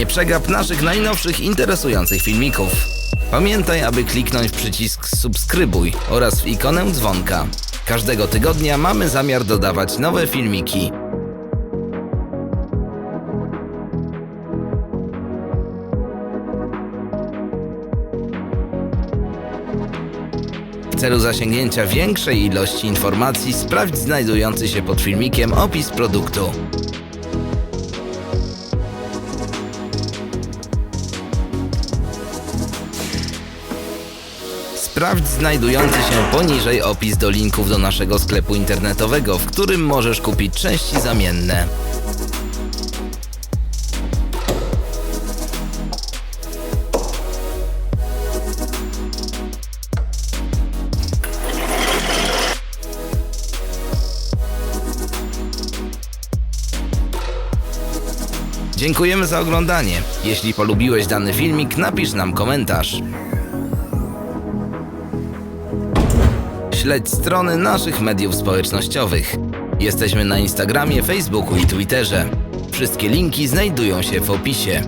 Nie przegap naszych najnowszych interesujących filmików. Pamiętaj, aby kliknąć w przycisk subskrybuj oraz w ikonę dzwonka. Każdego tygodnia mamy zamiar dodawać nowe filmiki. W celu zasięgnięcia większej ilości informacji sprawdź znajdujący się pod filmikiem opis produktu. Sprawdź znajdujący się poniżej opis do linków do naszego sklepu internetowego, w którym możesz kupić części zamienne. Dziękujemy za oglądanie. Jeśli polubiłeś dany filmik, napisz nam komentarz. Śledź strony naszych mediów społecznościowych. Jesteśmy na Instagramie, Facebooku i Twitterze. Wszystkie linki znajdują się w opisie.